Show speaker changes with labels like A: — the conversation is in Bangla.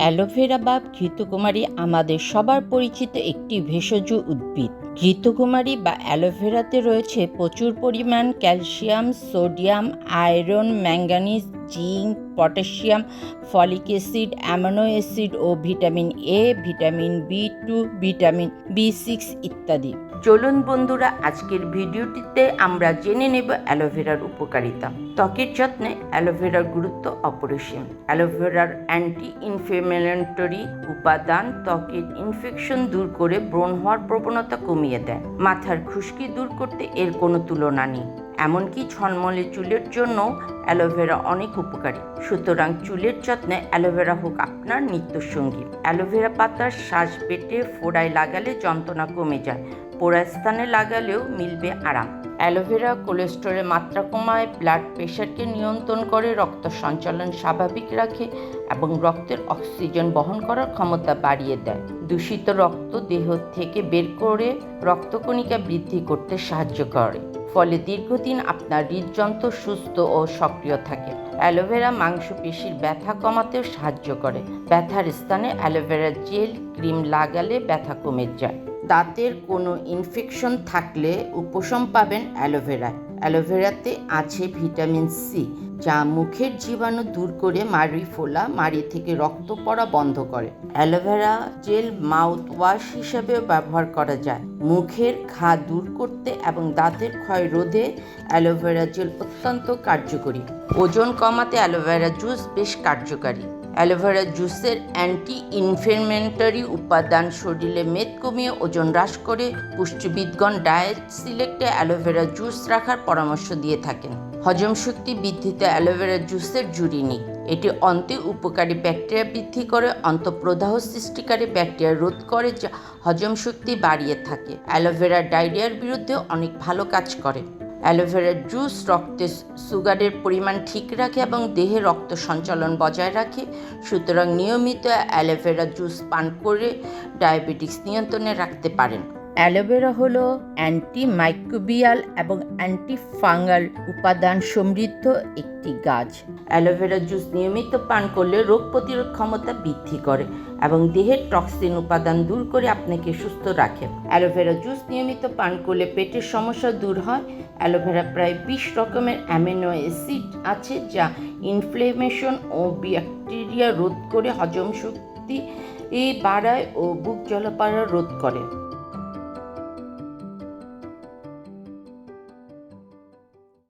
A: অ্যালোভেরা বা ঘৃতকুমারী আমাদের সবার পরিচিত একটি ভেষজ উদ্ভিদ। ঘৃতকুমারী বা অ্যালোভেরাতে রয়েছে প্রচুর পরিমাণ calcium, sodium, iron manganese zinc, potassium, folic acid, amino acid O vitamin A, vitamin B two, vitamin B six ইত্যাদি। চলুন বন্ধুরা, আজকের ভিডিওটিতে আমরা জেনে নেব অ্যালোভেরার উপকারিতা। ত্বকের যত্নে অ্যালোভেরার গুরুত্ব অপরিসীম। অ্যালোভেরার অ্যান্টি ইনফ্লেমেটরি উপাদান ত্বকের ইনফেকশন দূর করে ব্রণ হওয়ার প্রবণতা কমিয়ে দেয়। মাথার খুশকি দূর করতে এর কোনো তুলনা নেই। এমনকি ঝলমলে চুলের জন্য অ্যালোভেরা অনেক উপকারী। সুতরাং চুলের যত্নে অ্যালোভেরা হোক আপনার নিত্যসঙ্গী। অ্যালোভেরা পাতার শ্বাস পেটে ফোড়ায় লাগালে যন্ত্রণা কমে যায়। পোড়া স্থানে লাগালেও মিলবে আরাম। অ্যালোভেরা কোলেস্টেরলের মাত্রা কমায় ব্লাড প্রেশারকে নিয়ন্ত্রণ করে, রক্ত সঞ্চালন স্বাভাবিক রাখে এবং রক্তের অক্সিজেন বহন করার ক্ষমতা বাড়িয়ে দেয়। দূষিত রক্ত দেহ থেকে বের করে রক্তকণিকা বৃদ্ধি করতে সাহায্য করে। ফলে দীর্ঘদিন আপনার হৃদযন্ত্র সুস্থ ও সক্রিয় থাকে। অ্যালোভেরা মাংসপেশির ব্যথা কমাতেও সাহায্য করে। ব্যথার স্থানে অ্যালোভেরা জেল, ক্রিম লাগালে ব্যথা কমে যায়। দাঁতের কোনো ইনফেকশন থাকলে উপশম পাবেন অ্যালোভেরায় অ্যালোভেরাতে আছে ভিটামিন সি যা মুখের জীবাণু দূর করে মাড়ি ফোলা, মাড়ি থেকে রক্ত পড়া বন্ধ করে। অ্যালোভেরা জেল মাউথ ওয়াশ হিসেবেও ব্যবহার করা যায়। মুখের ঘা দূর করতে এবং দাঁতের ক্ষয় রোধে অ্যালোভেরা জেল অত্যন্ত কার্যকরী। ওজন কমাতে অ্যালোভেরা জুস বেশ কার্যকারী। অ্যালোভেরা জুসের অ্যান্টি ইনফ্লেমেটরি উপাদান শরীরে মেদ কমিয়ে ওজন হ্রাস করে পুষ্টিবিদগণ ডায়েট সিলেক্টে অ্যালোভেরা জুস রাখার পরামর্শ দিয়ে থাকেন। হজম শক্তি বৃদ্ধিতে অ্যালোভেরা জুসের জুড়ি নেই। এটি অন্তে উপকারী ব্যাকটেরিয়া বৃদ্ধি করে, অন্তঃপ্রদাহ সৃষ্টিকারী ব্যাকটেরিয়া রোধ করে, যা হজম শক্তি বাড়িয়ে থাকে। অ্যালোভেরা ডায়রিয়ার বিরুদ্ধে অনেক ভালো কাজ করে। অ্যালোভেরার জুস রক্তে সুগারের পরিমাণ ঠিক রাখে এবং দেহে রক্ত সঞ্চালন বজায় রাখে। সুতরাং নিয়মিত অ্যালোভেরা জুস পান করে ডায়াবেটিস নিয়ন্ত্রণে রাখতে পারেন। অ্যালোভেরা হল অ্যান্টি মাইক্রোবিয়াল এবং অ্যান্টি ফাঙ্গাল উপাদান সমৃদ্ধ একটি গাছ। অ্যালোভেরা জুস নিয়মিত পান করলে রোগ প্রতিরোধ ক্ষমতা বৃদ্ধি করে। এবং দেহের টক্সিন উপাদান দূর করে আপনাকে সুস্থ রাখে। অ্যালোভেরা জুস নিয়মিত পান করলে পেটের সমস্যা দূর হয়। অ্যালোভেরা প্রায় বিশ রকমের অ্যামিনো অ্যাসিড আছে যা ইনফ্লেমেশন ও ব্যাকটেরিয়া রোধ করে হজম শক্তি বাড়ায় ও বুক জলপাড়া রোধ করে।